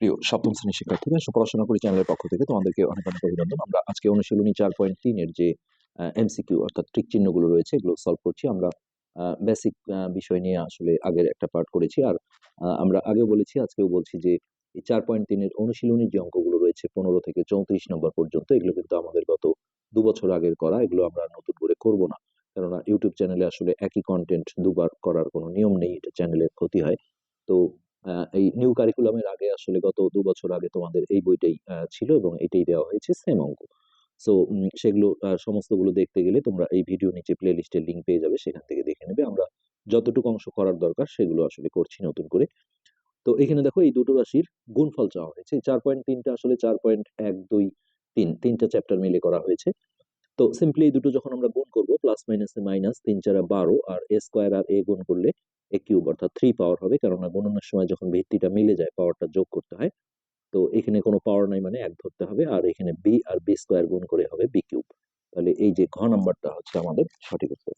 প্রিয় সপ্তম শ্রেণির শিক্ষার্থীরা, সুপড়াশোনা করি চ্যানেলের পক্ষ থেকে তোমাদেরকে অনেক অনেক অভিনন্দন। আমরা আজকে অনুশীলনী চার পয়েন্ট তিনের যে এমসিকিউ অর্থাৎ ট্রিক চিহ্নগুলো রয়েছে, এগুলো সলভ করছি। আমরা বেসিক বিষয় নিয়ে আসলে আগের একটা পার্ট করেছি। আর আমরা আগেও বলেছি, আজকেও বলছি যে, এই চার পয়েন্ট তিনের অনুশীলনী যে অঙ্কগুলো রয়েছে, পনেরো থেকে চৌত্রিশ নম্বর পর্যন্ত, এগুলো কিন্তু আমাদের গত দু বছর আগের করা, এগুলো আমরা নতুন করে করব না। কেননা ইউটিউব চ্যানেলে আসলে একই কন্টেন্ট দুবার করার কোনো নিয়ম নেই, এটা চ্যানেলের ক্ষতি হয়। তো এই নিউ কারিকুলামের আগে আসলে গত দু বছর আগে তোমাদের এই বইটাই ছিল এবং এটাই দেওয়া হয়েছে সেম অঙ্ক। সো সেগুলো সমস্তগুলো দেখতে গেলে তোমরা এই ভিডিও নিচে প্লে লিস্টের লিঙ্ক পেয়ে যাবে, সেখান থেকে দেখে নেবে। আমরা যতটুকু অংশ করার দরকার, সেগুলো আসলে করছি নতুন করে। তো এখানে দেখো এই দুটো রাশির গুণফল চাওয়া হয়েছে। চার পয়েন্ট তিনটা আসলে চার পয়েন্ট এক, দুই, তিন, তিনটা চ্যাপ্টার মিলে করা হয়েছে। তো সিম্পলি এই দুটো যখন আমরা গুণ করব প্লাস মাইনাসে মাইনাস তিন, চারা বারো, আর এ স্কোয়ার আর এ গুণ করলে এ কিউব অর্থাৎ থ্রি পাওয়ার হবে কেননা গণনার সময় যখন ভিত্তিটা মিলে যায় পাওয়ারটা যোগ করতে হয়, তো এখানে কোনো পাওয়ার নাই মানে এক ধরতে হবে, আর এখানে বি আর বি স্কোয়ার গুণ করে হবে বি কিউব তাহলে এই যে ঘ নাম্বারটা হচ্ছে আমাদের সঠিক উত্তর।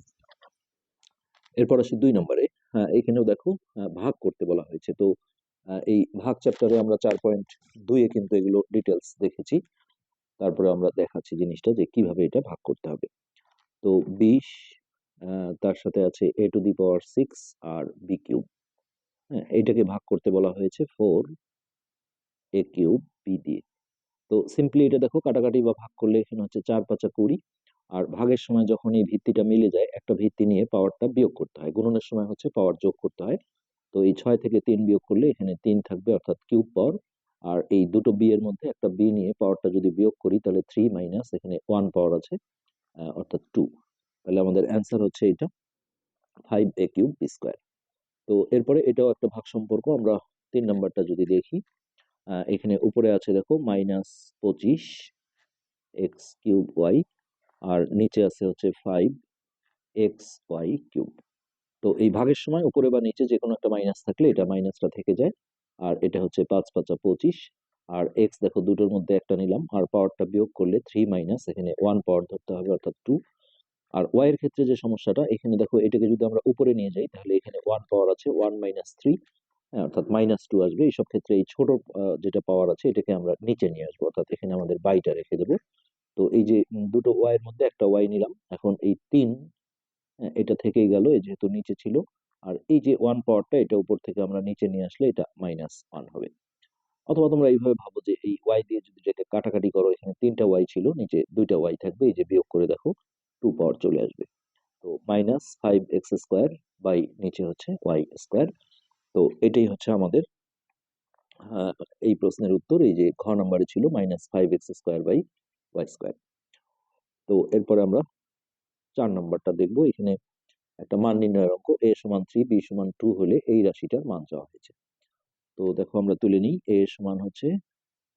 এরপর আসি দুই নম্বরে। হ্যাঁ এখানেও দেখো ভাগ করতে বলা হয়েছে। তো এই ভাগ চ্যাপ্টারে আমরা চার পয়েন্ট দুইয়ে কিন্তু এগুলো ডিটেলস দেখেছি। তারপরে আমরা দেখাচ্ছি জিনিসটা যে কীভাবে এটা ভাগ করতে হবে। তো বিশ তার সাথে আছে A to the power six R B cube হ্যাঁ এটাকে ভাগ করতে বলা হয়েছে ফোর এ কিউব বি দিয়ে। তো সিম্পলি এটা দেখো, কাটাকাটি বা ভাগ করলে এখানে হচ্ছে চার পাঁচা কুড়ি। আর ভাগের সময় যখন এই ভিত্তিটা মিলে যায়, একটা ভিত্তি নিয়ে পাওয়ারটা বিয়োগ করতে হয়। গুণনের সময় হচ্ছে পাওয়ার যোগ করতে হয়। তো এই ছয় থেকে তিন বিয়োগ করলে এখানে তিন থাকবে, অর্থাৎ কিউব পাওয়ার আর এই দুটো বি এর মধ্যে একটা বি নিয়ে পাওয়ারটা যদি বিয়োগ করি, তাহলে থ্রি মাইনাস এখানে ওয়ান পাওয়ার আছে অর্থাৎ টু তাহলে আমাদের অ্যান্সার হচ্ছে এটা five A cube B square তো এরপরে এটাও একটা ভাগ সম্পর্ক, আমরা তিন নাম্বারটা যদি দেখি এখানে উপরে আছে দেখো মাইনাস পঁচিশ এক্স কিউব ওয়াই আর নিচে আছে হচ্ছে ফাইভ এক্স ওয়াই কিউব তো এই ভাগের সময় উপরে বা নিচে যে কোনো একটা মাইনাস থাকলে এটা মাইনাসটা থেকে যায়, আর এটা হচ্ছে পাঁচ পাঁচা পঁচিশ, আর এক্স দেখো দুটোর মধ্যে একটা নিলাম, আর পাওয়ারটা বিয়োগ করলে থ্রি মাইনাস এখানে ওয়ান পাওয়ার ধরতে হবে, অর্থাৎ টু আর ওয়াই এর ক্ষেত্রে যে সমস্যাটা এখানে দেখো এটাকে যদি আমরা উপরে নিয়ে যাই তাহলে এখানে ওয়ান পাওয়ার আছে ওয়ান মাইনাস থ্রি অর্থাৎ মাইনাস টু আসবে। এইসব ক্ষেত্রে এই ছোট যেটা পাওয়ার আছে এটাকে আমরা নিচে নিয়ে আসব অর্থাৎ এখানে আমাদের বাইটা রেখে দেবো। তো এই যে দুটো ওয়াই এর মধ্যে একটা ওয়াই নিলাম এখন এই তিন হ্যাঁ, এটা থেকেই গেল যেহেতু নিচে ছিল। আর এই যে ওয়ান পাওয়ারটা এটা উপর থেকে আমরা নিচে নিয়ে আসলে এটা মাইনাস ওয়ান হবে। অথবা তোমরা এইভাবে ভাবো যে এই ওয়াই দিয়ে যদি এটাকে কাটাকাটি করো এখানে তিনটা ওয়াই ছিল নিচে দুইটা ওয়াই থাকবে এই যে বিয়োগ করে দেখো। টু পাওয়ার চলে আসবে। তো minus five X square by নিচে হচ্ছে ওয়াই স্কোয়ার তো এটাই হচ্ছে আমাদের এই প্রশ্নের উত্তর, এই যে ঘ নাম্বারে ছিল minus five X square by Y square তো এরপরে আমরা চার নাম্বারটা দেখব। এখানে একটা মান নির্ণয়ের অঙ্ক এ সমান থ্রি বি সমান টু হলে এই রাশিটার মান চাওয়া হয়েছে। তো দেখো আমরা তুলে নিই এ সমান হচ্ছে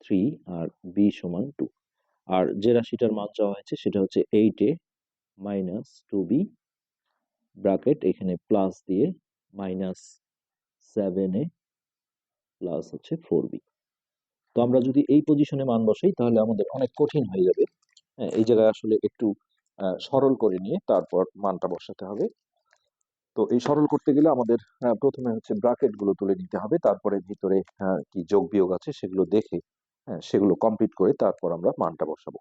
থ্রি আর বি সমান টু আর যে রাশিটার মান চাওয়া হয়েছে সেটা হচ্ছে eight A minus two B bracket এখানে প্লাস দিয়ে মাইনাস সেভেন এ প্লাস হচ্ছে ফোর বি তো আমরা যদি এই পজিশনে মান বসাই, তাহলে আমাদের অনেক কঠিন হয়ে যাবে। হ্যাঁ এই জায়গায় আসলে একটু সরল করে নিয়ে তারপর মানটা বসাতে হবে। তো এই সরল করতে গেলে আমাদের প্রথমে হচ্ছে ব্র্যাকেটগুলো তুলে নিতে হবে। তারপরে ভিতরে কি যোগ বিয়োগ আছে সেগুলো দেখে হ্যাঁ সেগুলো কমপ্লিট করে তারপর আমরা মানটা বসাবো।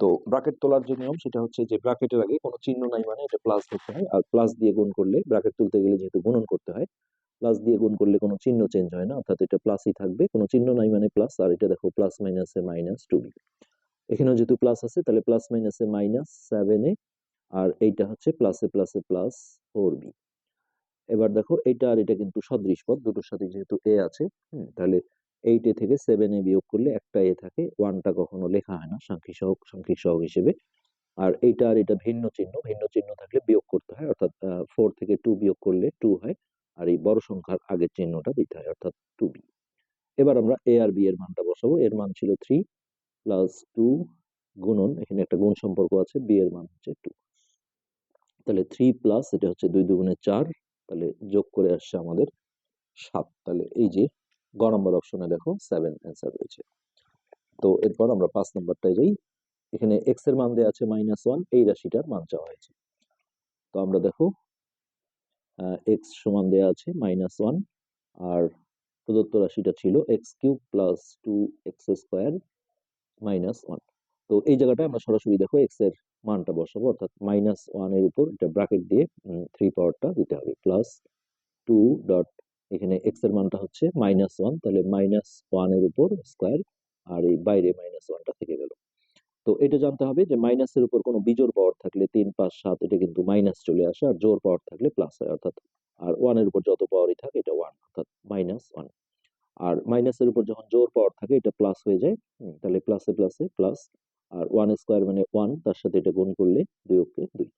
তো ব্র্যাকেট তোলার যে নিয়ম সেটা হচ্ছে যে ব্র্যাকেটের আগে কোনো চিহ্ন নাই মানে এটা প্লাস ধরতে হয়। আর প্লাস দিয়ে গুণ করলে ব্র্যাকেট তুলতে গেলে যেহেতু গুণন করতে হয় প্লাস দিয়ে গুণ করলে কোনো চিহ্ন চেঞ্জ হয় না অর্থাৎ এটা প্লাসই থাকবে। কোনো চিহ্ন নাই মানে প্লাস আর এটা দেখো প্লাস মাইনাসে মাইনাস টু বি এখানেও যেহেতু প্লাস আছে তাহলে প্লাস মাইনাসে মাইনাস সেভেন এ আর এইটা হচ্ছে প্লাসে প্লাসে প্লাস ফোর বি এবার দেখো এইটা আর এটা কিন্তু সদৃশ পদ দুটোর সাথে যেহেতু এ আছে হুম, তাহলে এইট এ থেকে সেভেন এ বিয়োগ করলে একটা এ থাকে ওয়ানটা কখনো লেখা হয় না সাংখ্যিক সহগ সাংখ্যিক সহগ হিসেবে। আর এইটা আর এটা ভিন্ন চিহ্ন ভিন্ন চিহ্ন থাকলে বিয়োগ করতে হয়, অর্থাৎ ফোর থেকে টু বিয়োগ করলে টু হয়, আর এই বড় সংখ্যার আগের চিহ্নটা দিতে হয়, অর্থাৎ টু বি এবার আমরা এ আর বি এর মানটা বসাবো, এর মান ছিল থ্রি প্লাস টু গুণন, এখানে একটা গুণ সম্পর্ক আছে বি এর মান হচ্ছে টু তাহলে থ্রি প্লাস এটা হচ্ছে দুই দুগুণে চার, তাহলে যোগ করে আসছে আমাদের সাত। তাহলে এই যে গ নম্বর অপশনে দেখো সেভেন অ্যান্সার রয়েছে। তো এরপর আমরা পাঁচ নম্বরটায় যাই। এখানে এক্সের মান দেওয়া আছে মাইনাস ওয়ান এই রাশিটার মান চাওয়া হয়েছে। তো আমরা দেখো এক্স সমান দেওয়া আছে মাইনাস ওয়ান আর প্রদত্ত রাশিটা ছিল X cube plus two X square minus one তো এই জায়গাটায় আমরা সরাসরি দেখো এক্সের মানটা বসাবো, অর্থাৎ মাইনাস ওয়ানের উপর এটা ব্র্যাকেট দিয়ে থ্রি পাওয়ারটা দিতে হবে। প্লাস টু ডট এখানে এক্সের মানটা হচ্ছে মাইনাস ওয়ান তাহলে মাইনাস ওয়ানের উপর স্কোয়ার আর এই বাইরে মাইনাস ওয়ানটা থেকে গেল। তো এটা জানতে হবে যে মাইনাসের উপর কোনো বিজোর পাওয়ার থাকলে তিন, পাঁচ, সাত, এটা কিন্তু মাইনাস চলে আসে, আর জোর পাওয়ার থাকলে প্লাস হয়, অর্থাৎ আর ওয়ানের উপর যত পাওয়ারই থাকে, এটা ওয়ান অর্থাৎ মাইনাস ওয়ান আর মাইনাসের উপর যখন জোর পাওয়ার থাকে, এটা প্লাস হয়ে যায় তাহলে প্লাসে প্লাসে প্লাস আর ওয়ান স্কোয়ার মানে ওয়ান তার সাথে এটা গুণ করলে দুই অক্ষে দুই,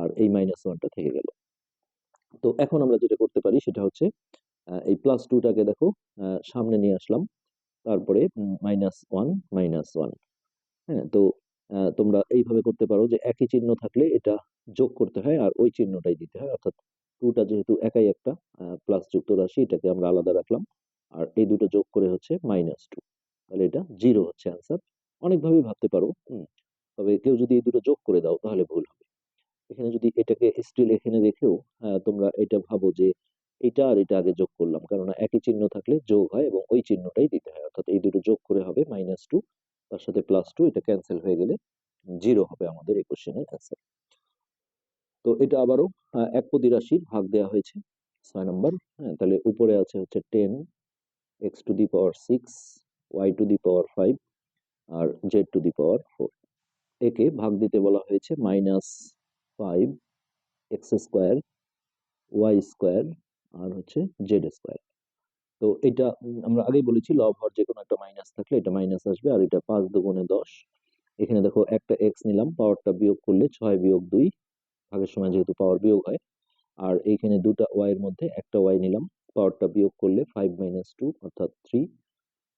আর এই মাইনাস ওয়ানটা থেকে গেল। তো এখন আমরা যেটা করতে পারি, সেটা হচ্ছে এই প্লাস টুটাকে দেখো সামনে নিয়ে আসলাম। তারপরে মাইনাস ওয়ান মাইনাস ওয়ান হ্যাঁ তো তোমরা এইভাবে করতে পারো যে একই চিহ্ন থাকলে এটা যোগ করতে হয় আর ওই চিহ্নটাই দিতে হয়। অর্থাৎ টুটা যেহেতু একাই একটা প্লাস যুক্ত রাশি, এটাকে আমরা আলাদা রাখলাম। আর এই দুটো যোগ করে হচ্ছে মাইনাস টু তাহলে এটা জিরো হচ্ছে অ্যান্সার অনেকভাবেই ভাবতে পারো তবে কেউ যদি এই দুটো যোগ করে দাও, তাহলে ভুল হবে। এখানে যদি এটাকে স্টিল এখানে রেখেও তোমরা এটা ভাবো যে এটা আর এটা আগে যোগ করলাম। কারণ একই চিহ্ন থাকলে যোগ হয় এবং ওই চিহ্নটাই দিতে হয়। অর্থাৎ এই দুটো যোগ করে হবে মাইনাস টু তার সাথে প্লাস টু এটা ক্যান্সেল হয়ে গেলে জিরো হবে আমাদের এই কোশ্চেনের অ্যান্সার তো এটা আবারও এক পদি রাশির ভাগ দেওয়া হয়েছে। ছয় নম্বর হ্যাঁ তাহলে উপরে আছে হচ্ছে ten X to the power six Y to the power five R Z to the power four একে ভাগ দিতে বলা হয়েছে minus five X square Y square আর হচ্ছে জেড স্কোয়ার তো এটা আমরা আগেই বলেছি লব হর যে কোনো একটা মাইনাস থাকলে এটা মাইনাস আসবে, আর এটা পাঁচ দুগুণে দশ। এখানে দেখো একটা এক্স নিলাম পাওয়ারটা বিয়োগ করলে ছয় বিয়োগ দুই, ভাগের সময় যেহেতু পাওয়ার বিয়োগ হয়। আর এইখানে দুটা ওয়াই এর মধ্যে একটা ওয়াই নিলাম পাওয়ারটা বিয়োগ করলে ফাইভ মাইনাস টু অর্থাৎ থ্রি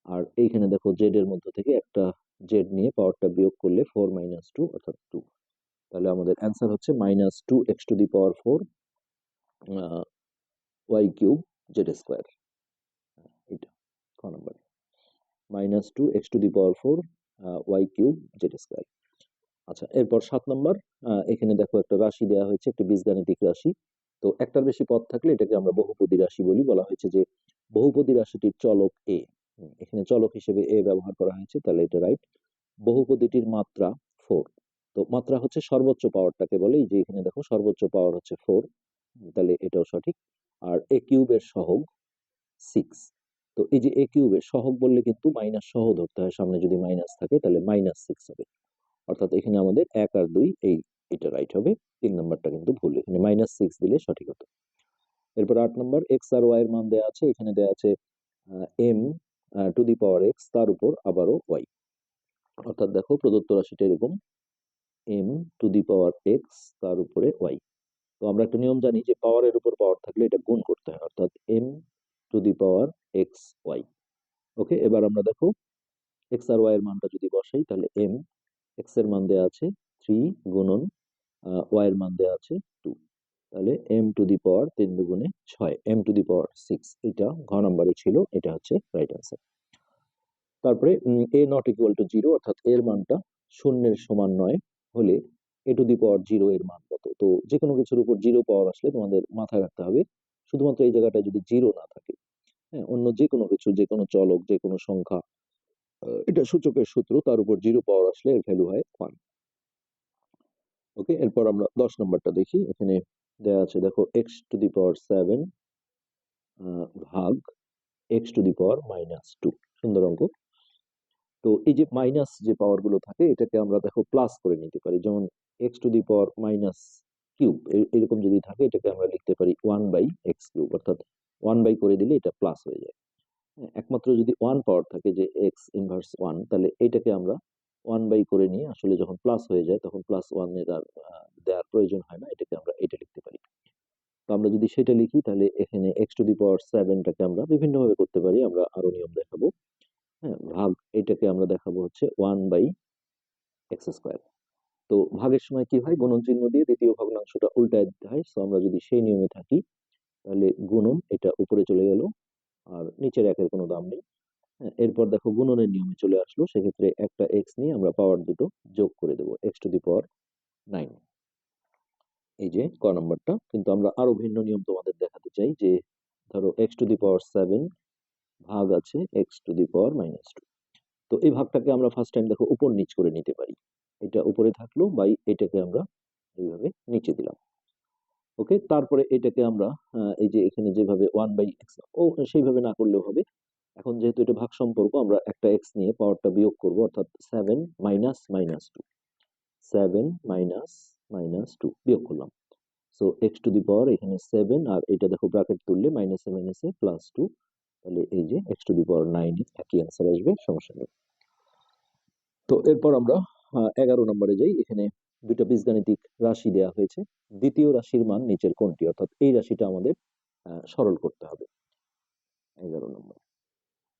আর এইখানে দেখো জেড এর মধ্যে থেকে একটা জেড নিয়ে পাওয়ারটা বিয়োগ করলে ফোর মাইনাস টু অর্থাৎ টু তাহলে আমাদের অ্যান্সার হচ্ছে minus two X to the power four Y cube Z square এটা ক number minus two X to the power four Y cube Z square আচ্ছা এরপর সাত নম্বর এখানে দেখো একটা রাশি দেওয়া হয়েছে, একটা বীজগাণিতিক রাশি। তো একটার বেশি পদ থাকলে এটাকে আমরা বহুপদী রাশি বলি। বলা হয়েছে যে বহুপদী রাশিটির চলক এ এখানে চলক হিসেবে এ ব্যবহার করা হয়েছে, তাহলে এটা রাইট বহুপদীটির মাত্রা ফোর তো মাত্রা হচ্ছে সর্বোচ্চ পাওয়ারটাকে বলে, এই যে এখানে দেখো সর্বোচ্চ পাওয়ার হচ্ছে ফোর তাহলে এটাও সঠিক। আর এ কিউবের সহগ সিক্স তো এই যে এ কিউবের সহগ বললে কিন্তু মাইনাস সহ ধরতে হয়। সামনে যদি মাইনাস থাকে, তাহলে মাইনাস সিক্স হবে। অর্থাৎ এখানে আমাদের এক আর দুই, এই এটা রাইট হবে। তিন নম্বরটা কিন্তু ভুল। এখানে মাইনাস সিক্স দিলে সঠিক হতো। এরপর আট নম্বর এক্স আর ওয়াই এর মান দেওয়া আছে। এখানে দেওয়া আছে M to the power X তার উপর আবারও ওয়াই অর্থাৎ দেখো, প্রদত্ত রাশিটা এরকম M to the power X তার উপরে ওয়াই তো আমরা একটা নিয়ম জানি যে পাওয়ারের উপর পাওয়ার থাকলে এটা গুণ করতে হয়, অর্থাৎ M to the power X Y okay এবার আমরা দেখো এক্স আর ওয়াই এর মানটা যদি বসাই, তাহলে এম এক্সের মান দেওয়া আছে থ্রি গুণন ওয়াই এর মান দেওয়া আছে টু তাহলে এম টু দি পাওয়ার তিন দুগুণে ছয় M to the power six এটা ঘ নম্বরে ছিল, এটা হচ্ছে রাইট অ্যান্সার তারপরে A not equal to zero অর্থাৎ এর মানটা শূন্যের সমান নয়, হলে এ টু দি পাওয়ার জিরো এর মান কত? তো যে কোনো কিছুর উপর জিরো পাওয়ার আসলে তোমাদের মাথায় রাখতে হবে। শুধুমাত্র এই জায়গাটায় যদি জিরো না থাকে হ্যাঁ অন্য যে কোনো কিছু যে কোনো চলক যে কোনো সংখ্যা এটা সূচকের সূত্র, তার উপর জিরো পাওয়ার আসলে এর ভ্যালু হয় ওয়ান ওকে এরপর আমরা দশ নম্বরটা দেখি। এখানে দেওয়া আছে, দেখো X to the power seven ভাগ X to the power minus two সুন্দর অঙ্ক। তো এই যে মাইনাস যে পাওয়ারগুলো থাকে এটাকে আমরা দেখো প্লাস করে নিতে পারি। যেমন X to the power minus cube এরকম যদি থাকে এটাকে আমরা লিখতে পারি ওয়ান বাই এক্স কিউব অর্থাৎ ওয়ান বাই করে দিলে এটা প্লাস হয়ে যায়। হ্যাঁ, একমাত্র যদি ওয়ান পাওয়ার থাকে যে এক্স ইনভার্স ওয়ান তাহলে এটাকে আমরা ওয়ান বাই করে নিয়ে আসলে যখন প্লাস হয়ে যায় তখন প্লাস ওয়ানের আর দেওয়ার প্রয়োজন হয় না এটাকে আমরা এটা লিখতে পারি। তো আমরা যদি সেটা লিখি তাহলে এখানে এক্স টু দি পাওয়ার সেভেনটাকে আমরা বিভিন্নভাবে করতে পারি আমরা আরও নিয়ম দেখাবো। হ্যাঁ ভাগ এটাকে আমরা দেখাবো হচ্ছে ওয়ান বাই এক্স স্কোয়ার তো ভাগের সময় কি হয়? গুণন চিহ্ন দিয়ে দ্বিতীয় ভগ্নাংশটা উল্টায় দিতে হয়। তো আমরা যদি সেই নিয়মে থাকি তাহলে গুণন এটা উপরে চলে গেল আর নিচের একের কোনো দাম নেই। হ্যাঁ, এরপর দেখো গুণনের নিয়মে চলে আসলো। সেক্ষেত্রে একটা এক্স নিয়ে আমরা পাওয়ার দুটো যোগ করে দেবো X to the power nine এই যে ক নম্বরটা। কিন্তু আমরা আরও ভিন্ন নিয়ম তোমাদের দেখাতে চাই যে ধরো X to the power seven ভাগ আছে X to the power minus two তো এই ভাগটাকে আমরা ফার্স্ট টাইম দেখো উপর নিচ করে নিতে পারি। এটা উপরে থাকল বাই এটাকে আমরা এইভাবে নিচে দিলাম। ওকে তারপরে এটাকে আমরা এই যে এখানে যেভাবে ওয়ান বাই এক্স ও, সেইভাবে না করলেও হবে। এখন যেহেতু এটা ভাগ সম্পর্ক, আমরা একটা এক্স নিয়ে পাওয়ারটা বিয়োগ করব, অর্থাৎ seven minus minus two seven minus minus two বিয়োগ করলাম। So X to the power এখানে সেভেন আর এটা দেখো ব্র্যাকেট তুললে মাইনাসে মাইনাসে প্লাস টু তাহলে এই যে X to the power nine একই অ্যান্সার আসবে, সমস্যা নেই। তো এরপর আমরা এগারো নম্বরে যাই। এখানে দুটো বীজগাণিতিক রাশি দেওয়া হয়েছে। দ্বিতীয় রাশির মান নিচের কোনটি? অর্থাৎ এই রাশিটা আমাদের সরল করতে হবে। এগারো নম্বর।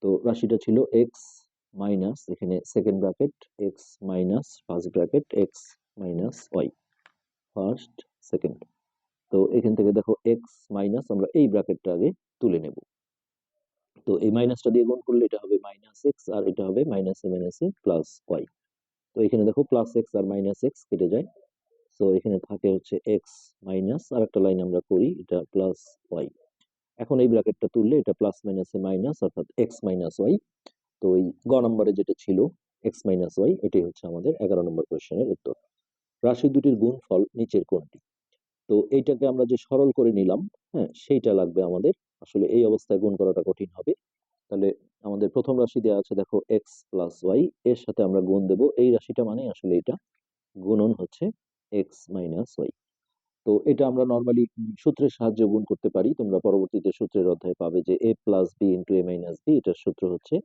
তো রাশিটা ছিল এক্স মাইনাস এখানে second bracket x minus first bracket x minus y first second তো এখান থেকে দেখো এক্স মাইনাস আমরা এই ব্র্যাকেটটা আগে তুলে নেব। তো এই মাইনাসটা দিয়ে গুণ করলে এটা হবে মাইনাস এক্স আর এটা হবে minus a minus a plus y তো এখানে দেখো প্লাস এক্স আর মাইনাস এক্স কেটে যায়। সো এখানে থাকে হচ্ছে এক্স মাইনাস আর একটা লাইন আমরা করি, এটা প্লাস ওয়াই এখন এই ব্র্যাকেটটা তুললে এটা প্লাস মাইনাসে মাইনাস অর্থাৎ এক্স মাইনাস ওয়াই তো এই গ নম্বরে যেটা ছিল এক্স মাইনাস ওয়াই এটাই হচ্ছে আমাদের এগারো নম্বর কোয়েশ্চেনের উত্তর। রাশি দুটির গুণফল নিচের কোনটি? তো এইটাকে আমরা যে সরল করে নিলাম হ্যাঁ সেইটা লাগবে আমাদের আসলে এই অবস্থায় গুণ করাটা কঠিন হবে। তাহলে আমাদের প্রথম রাশি দেওয়া আছে, দেখো এক্স প্লাস ওয়াই এর সাথে আমরা গুণ দেব। এই রাশিটা মানে আসলে এটা গুণন হচ্ছে এক্স মাইনাস ওয়াই তো এটা আমরা নর্মালি সূত্রের সাহায্যে গুণ করতে পারি। তোমরা পরবর্তীতে সূত্রের অধ্যায়ে পাবে যে a plus b into a minus b এটার সূত্র হচ্ছে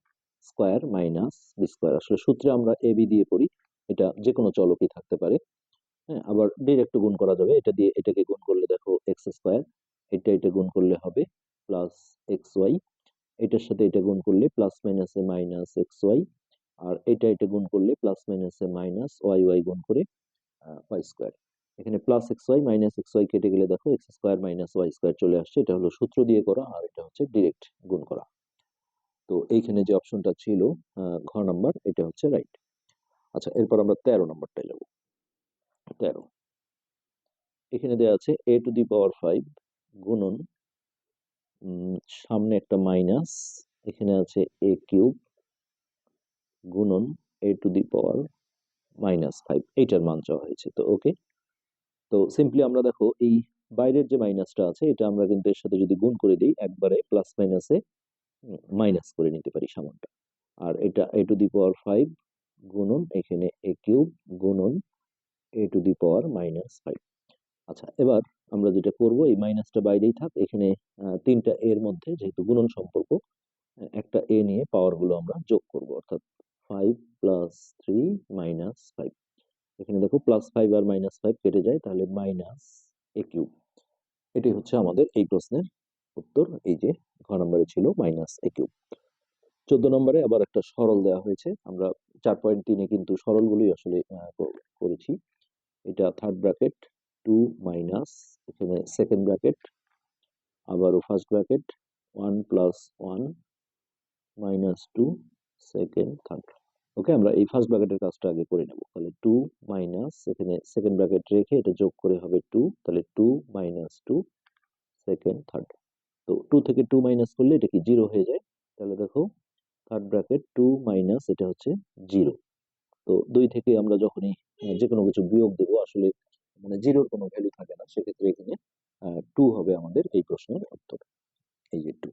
স্কোয়ার মাইনাস বি স্কোয়ার আসলে সূত্রে আমরা এ বি দিয়ে পড়ি। এটা যে কোনো চলকই থাকতে পারে। হ্যাঁ আবার ডিরেক্ট গুণ করা যাবে। এটা দিয়ে এটাকে গুণ করলে দেখো এক্স স্কোয়ার এটা এটা গুণ করলে হবে প্লাস এক্স ওয়াই এটার সাথে এটা গুণ করলে প্লাস মাইনাসে মাইনাস এক্স ওয়াই আর এটা এটা গুণ করলে প্লাস মাইনাসে মাইনাস ওয়াই ওয়াই গুণ করে ওয়াই স্কোয়ার এখানে plus x y minus x y কেটে গেলে দেখো x square minus y square চলে আসছে এটা হলো সূত্র দিয়ে করা আর এটা হচ্ছে ডিরেক্ট গুণ করা। তো এইখানে যে অপশনটা ছিল আহ, ঘ নাম্বার এটা হচ্ছে রাইট আচ্ছা এরপর আমরা তেরো নম্বরটায় যাব তেরো। এখানে দেওয়া আছে A to the power five গুণন সামনে একটা মাইনাস এখানে আছে এ কিউব গুণন a to the power minus five এইটার মান চাওয়া হয়েছে তো ওকে তো সিম্পলি আমরা দেখো এই বাইরের যে মাইনাসটা আছে, এটা আমরা কিন্তু এর সাথে যদি গুণ করে দিই, একবারে প্লাস মাইনাসে মাইনাস করে নিতে পারি সামানটা। আর এটা এ টু দি পাওয়ার ফাইভ গুণন, এখানে এ কিউব গুণন a to the power minus five আচ্ছা এবার আমরা যেটা করব, এই মাইনাসটা বাইরেই থাক, এখানে তিনটা এর মধ্যে যেহেতু গুণন সম্পর্ক একটা এ নিয়ে পাওয়ারগুলো আমরা যোগ করব, অর্থাৎ five plus three minus five এখানে দেখো প্লাস ফাইভ আর মাইনাস ফাইভ কেটে যায়, তাহলে মাইনাস এ কিউব এটাই হচ্ছে আমাদের এই প্রশ্নের উত্তর, এই যে ঘ নম্বরে ছিল মাইনাস এ কিউব চোদ্দ নম্বরে আবার একটা সরল দেওয়া হয়েছে, আমরা চার পয়েন্ট তিনে কিন্তু সরলগুলোই আসলে করেছি। এটা থার্ড ব্র্যাকেট টু মাইনাস এখানে সেকেন্ড ব্র্যাকেট আবারও first bracket one plus one minus two second third okay আমরা এই ফার্স্ট ব্র্যাকেটের কাজটা আগে করে নেব। তাহলে টু মাইনাস এখানে সেকেন্ড ব্র্যাকেট রেখে এটা যোগ করে হবে টু তাহলে two minus two second third তো টু থেকে টু মাইনাস করলে এটা কি জিরো হয়ে যায়? তাহলে দেখো থার্ড ব্র্যাকেট টু মাইনাস এটা হচ্ছে জিরো তো দুই থেকে আমরা যখনই যে কোনো কিছু বিয়োগ দেবো, আসলে মানে জিরোর কোনো ভ্যালু থাকে না, সেক্ষেত্রে এখানে টু হবে আমাদের এই প্রশ্নের উত্তর, এই যে টু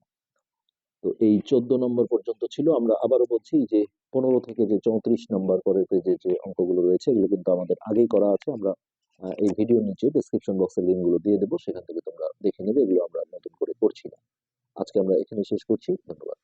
তো এই চোদ্দ নম্বর পর্যন্ত ছিল, আমরা আবারও বলছি যে পনেরো থেকে যে চৌত্রিশ নম্বর পরের পেজে যে অঙ্কগুলো রয়েছে, এগুলো কিন্তু আমাদের আগেই করা আছে, আমরা এই ভিডিওর নিচে ডিসক্রিপশন বক্সের লিঙ্কগুলো দিয়ে দেবো, সেখান থেকে তোমরা দেখে নেবে, এগুলো আমরা নতুন করে করছি না। আজকে আমরা এখানে শেষ করছি, ধন্যবাদ।